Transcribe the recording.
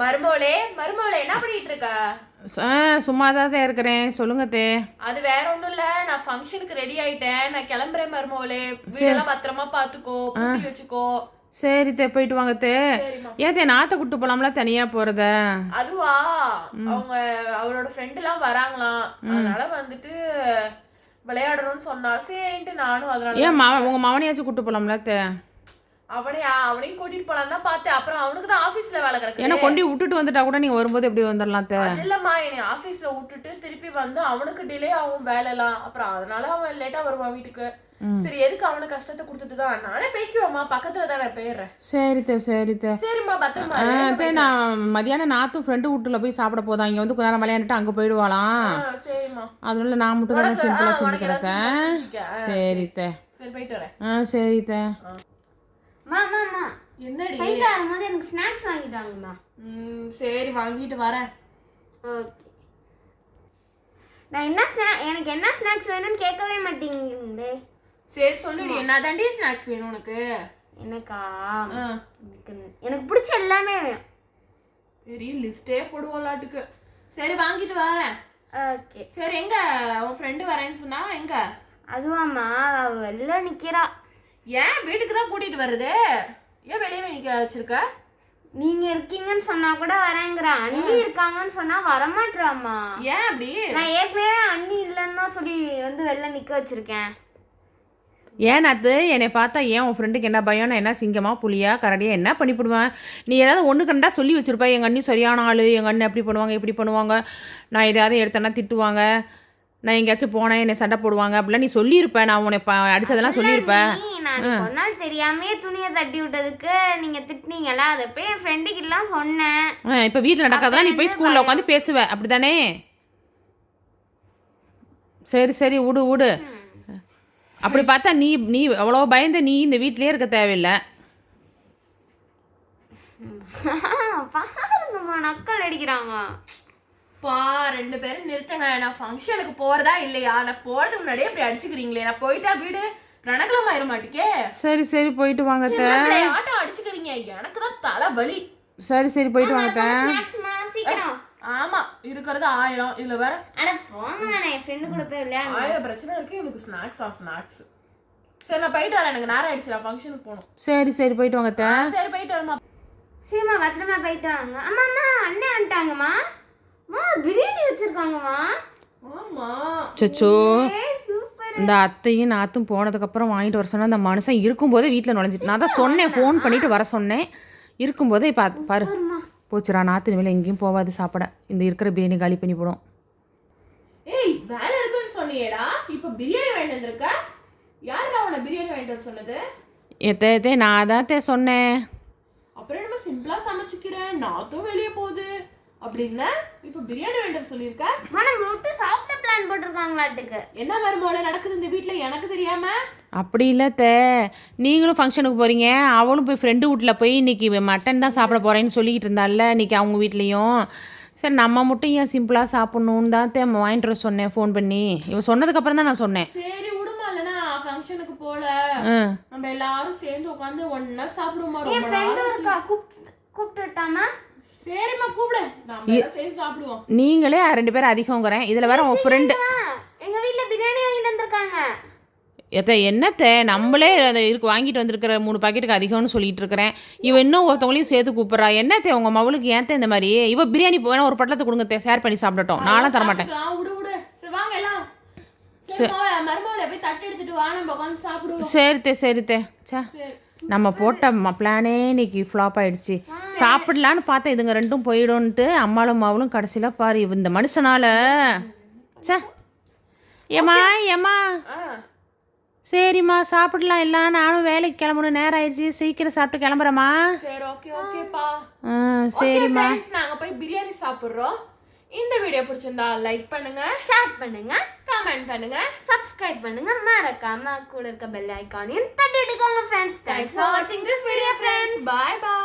மருமோளே மருமோளே என்ன பண்ணிட்டு இருக்க? சும்மா தான் இருக்கிறேன். சொல்லுங்க தே. அது வேற ஒண்ணும் இல்ல. நான் ஃபங்க்ஷனுக்கு ரெடி ஆயிட்டேன். நான் கிளம்புறேன் மருமோளே. வீடெல்லாம் பத்திரமா பாத்துக்கோ பூட்டி வச்சுக்கோ. சரி தே போயிட்டு வாங்க தே. ஏன் தே நாத்தை கூட்டு போலாம்ல தனியா போறத? அதுவா? அவங்க அவளோட ஃப்ரெண்ட் எல்லாம் வராங்களாம். அதனால வந்துட்டு விளையாடணும்னு சொன்னா. சரின்ட்டு நானும் அதனால ஏன் மாவ உங்க மவனையாச்சும் கூட்டு போலாம்ல தே? அவனையா அவனையும் கூட்டிட்டு போலாம் தான் பார்த்தேன். அப்புறம் அவனுக்கு தான் ஆபீஸ்ல வேலை கிடக்கு ஏன்னா கொண்டு விட்டுட்டு வந்துட்டா கூட நீங்க வரும்போது எப்படி வந்துடலாம் இல்லம்மா என்னை ஆபீஸ்ல விட்டுட்டு திருப்பி வந்து அவனுக்கு டிலே ஆகும் வேலைலாம். அப்புறம் அதனால அவன் லேட்டா வருவான் வீட்டுக்கு. சரி எதுக்கு அவனுக்கு கஷ்டத்தை கொடுத்துட்டு தான்? நானே போய்க்குவேம்மா. பக்கத்துல தான் நான் போயிடுறேன். சரி தே சரி தே சரிம்மா பத்திரமா நான் மதியானம் நாத்தும் ஃப்ரெண்டு வீட்டுல போய் சாப்பிட போதா இங்க வந்து கொஞ்ச நேரம் விளையாண்டுட்டு அங்க போயிடுவாளாம். சரிம்மா. அதனால நான் மட்டும் தானே சிம்பிளா செஞ்சு கிடக்கேன் சரி போயிட்டு வரேன். ஆ சரி தே மா மா மா என்னடி? போயிட்டு வரும்போது எனக்கு ஸ்நாக்ஸ் வாங்கிட்டாங்கம்மா. ம், சரி வாங்கிட்டு வரேன். ஓகே. நான் என்ன ஸ்நா எனக்கு என்ன ஸ்நாக்ஸ் வேணும்னு கேட்கவே மாட்டேங்குது சரி சொல்லுடி. என்ன தாண்டி ஸ்நாக்ஸ் வேணும் உனக்கு? எனக்கா? ஆ, எனக்கு எனக்கு பிடிச்ச எல்லாமே வேணும். பெரிய லிஸ்டே போடுவோம்லாட்டுக்கு. சரி வாங்கிட்டு வரேன். ஓகே. சரி எங்க? உன் ஃப்ரெண்டு வரேன்னு சொன்னா எங்க? அதுவாம்மா அவ வெளில நிக்கிறா. ஏன் வீட்டுக்கு தான் கூட்டிட்டு வருது? ஏன் வெளியவே நிக்க வச்சிருக்க? நீங்க இருக்கீங்கன்னு சொன்னா கூட வரேங்கிறா. அண்ணி இருக்காங்கன்னு சொன்னா வரமாட்றாம்மா. ஏன் அப்படி? நான் ஏற்கனவே அண்ணி இல்லைன்னு தான் சொல்லி வந்து வெளில நிக்க வச்சிருக்கேன். ஏன் நாத்து? என்னை பார்த்தா ஏன் உன் ஃப்ரெண்டுக்கு என்ன பயம் நான் என்ன சிங்கமா புலியா கரடியா? என்ன பண்ணிவிடுவேன் நீ ஏதாவது ஒன்று கண்டா சொல்லி வச்சிருப்ப. எங்கள் அண்ணி சரியான ஆள் எங்கள் அண்ணன் அப்படி பண்ணுவாங்க இப்படி பண்ணுவாங்க. நான் எதாவது எடுத்தேன்னா திட்டுவாங்க. நான் எங்கேயாச்சும் போனேன் என்னை சண்டை போடுவாங்க அப்படிலாம் நீ சொல்லியிருப்ப. நான் உன்னை அடிச்சதெல்லாம் சொல்லியிருப்பேன் ஒரு நாள் தெரியாமே துணியை தட்டி விட்டதுக்கு நீங்க திட்டுனீங்களா அதை போய் என் ஃப்ரெண்டுக்கு எல்லாம் சொன்னேன். இப்போ வீட்டில் நடக்காதெல்லாம் நீ போய் ஸ்கூலில் உட்காந்து பேசுவ. அப்படி தானே சரி சரி விடு விடு. அப்படி பார்த்தா நீ நீ அவ்வளோ பயந்த நீ இந்த வீட்டிலே இருக்க தேவையில்லை. பாருங்கம்மா நக்கல் அடிக்கிறாங்க. பா ரெண்டு பேரும் நிறுத்துங்க. நான் ஃபங்க்ஷனுக்கு போறதா இல்லையா? நான் போறதுக்கு முன்னாடியே இப்படி அடிச்சுக்கிறீங்களே. நான் போயிட்டா வீடு ரணகலம் ஆயிர மாட்டேக்கே சரி சரி போயிட்டு வாங்க. ஆட்டம் அடிச்சுக்கிறீங்க. எனக்கு தான் தலை வலி சரி சரி போயிட்டு வாங்க ஆமா இருக்கிறது ஆயிரம். இதுல வேற அட போங்க நான் என் ஃப்ரெண்டு கூட போய் விளையாடணும் ஆயிரம் பிரச்சனை இருக்கு. இவனுக்கு ஸ்நாக்ஸா ஸ்நாக்ஸ் சரி நான் போயிட்டு வரேன். எனக்கு நேரம் ஆயிடுச்சு. நான் ஃபங்க்ஷனுக்கு போகணும். சரி சரி போயிட்டு வாங்க. சரி போயிட்டு வரமா சரிம்மா பத்திரமா போயிட்டு வாங்க. அம்மா அம்மா அண்ணன் வந்துட்டாங்கம்மா. பிரியாணி வச்சிருக்காங்கம்மா. ஆமா. சொச்சோ ஏய் சூப்பர். இந்த அத்தையும் நாத்தும் போனதுக்கப்புறம் வாங்கிட்டு வர சொன்னா அந்த மனுஷன் இருக்கும்போதே வீட்டில் நுழைஞ்சிட்டு நான் தான் சொன்னேன் ஃபோன் பண்ணிட்டு வர சொன்னேன். இருக்கும்போதே பா பாரு. போச்சுடா நாத்து இனிமேல் எங்கேயும் போகாது சாப்பிட. இந்த இருக்கிற பிரியாணி காலி பண்ணி போடும். ஏய் வேலை இருக்குன்னு சொன்னியேடா. இப்ப பிரியாணி வாங்கிட்டு வந்திருக்க? யாருடா உன பிரியாணி வாங்கிட்டு வர சொன்னது? எத்தே எத்தே நான் தான் தே சொன்னேன். அப்புறம் நம்ம சிம்பிளா சமைச்சுக்கிறேன். நாத்தும் வெளியே போகுது. அப்படின்னா இப்ப பிரியாணி வர சொல்லியிருக்க? நம்ம விட்டு சாப்பிட பிளான் போட்டிருக்காங்களாட்டுக்கு. என்ன என்ன மருமோல நடக்குது இந்த வீட்ல? எனக்கு தெரியாம? அப்படி இல்லை தே. நீங்களும் ஃபங்க்ஷனுக்கு போகிறீங்க அவனும் போய் ஃப்ரெண்டு வீட்டில் போய் இன்னைக்கு மட்டன் தான் சாப்பிட போகிறேன்னு சொல்லிக்கிட்டு இருந்தால இன்னைக்கு அவங்க வீட்லேயும். சரி நம்ம மட்டும் ஏன் சிம்பிளாக சாப்பிட்ணுன்னு தான் தே வாங்கிட்டு வர சொன்னேன் ஃபோன் பண்ணி. இவன் சொன்னதுக்கப்புறம் தான் நான் சொன்னேன். சரி விடுமா இல்லைன்னா ஃபங்க்ஷனுக்கு போல. நம்ம எல்லாரும் சேர்ந்து உட்காந்து ஒண்ணா சாப்பிடுவோமா கூப்பிட்டு விட்டாமா சரிம்மா கூப்பிடு. எல்லாம் சேர்ந்து சாப்பிடுவோம். நீங்களே ரெண்டு பேரும் அதிகங்கிறேன். இதில் வேற உன் ஃப்ரெண்டு எங்க வீட்ல பிரியாணி வாங்கிட்டு வந்திருக்காங்க. எத்த என்னத்தை? நம்மளே அதை இருக்கு வாங்கிட்டு வந்திருக்கிற மூணு பாக்கெட்டுக்கு அதிகம்னு சொல்லிட்டு இருக்கிறேன். இவன் இன்னும் ஒருத்தவங்களையும் சேர்த்து கூப்பிட்றா. என்னத்தே உங்கள் மவளுக்கு ஏன் இந்த மாதிரி? இவ பிரியாணி வேணா ஒரு பட்டத்தை கொடுங்க ஷேர் பண்ணி சாப்பிடட்டும். நானும் தரமாட்டேன். விடு விடு. சரி வாங்க எல்லாம். சரித்தே சரித்தே. சே நம்ம போட்ட பிளானே இன்னைக்கு ஃப்ளாப் ஆயிடுச்சு. சாப்பிடலான்னு பார்த்தேன் இதுங்க ரெண்டும் போயிடும்ன்ட்டு அம்மாளும் மாவளும் கடைசியில் பாரு இந்த மனுஷனால. சே ஏம்மா ஏம்மா. சரிம்மா சாப்பிடலாம் இல்லை நானும் வேலைக்கு கிளம்பணும். நேரம் ஆயிடுச்சு. சீக்கிரம் சாப்பிட்டு கிளம்புறேம்மா. சரி ஓகே ஓகேப்பா ஆ சரிம்மா. ஃப்ரெண்ட்ஸ் நாங்க போய் பிரியாணி சாப்பிடுறோம். இந்த வீடியோ பிடிச்சிருந்தா லைக் பண்ணுங்க ஷேர் பண்ணுங்க கமெண்ட் பண்ணுங்க சப்ஸ்கிரைப் பண்ணுங்க. மறக்காம கூட இருக்க பெல் ஐகானையும் தட்டி Thanks for watching this video friends. Bye bye.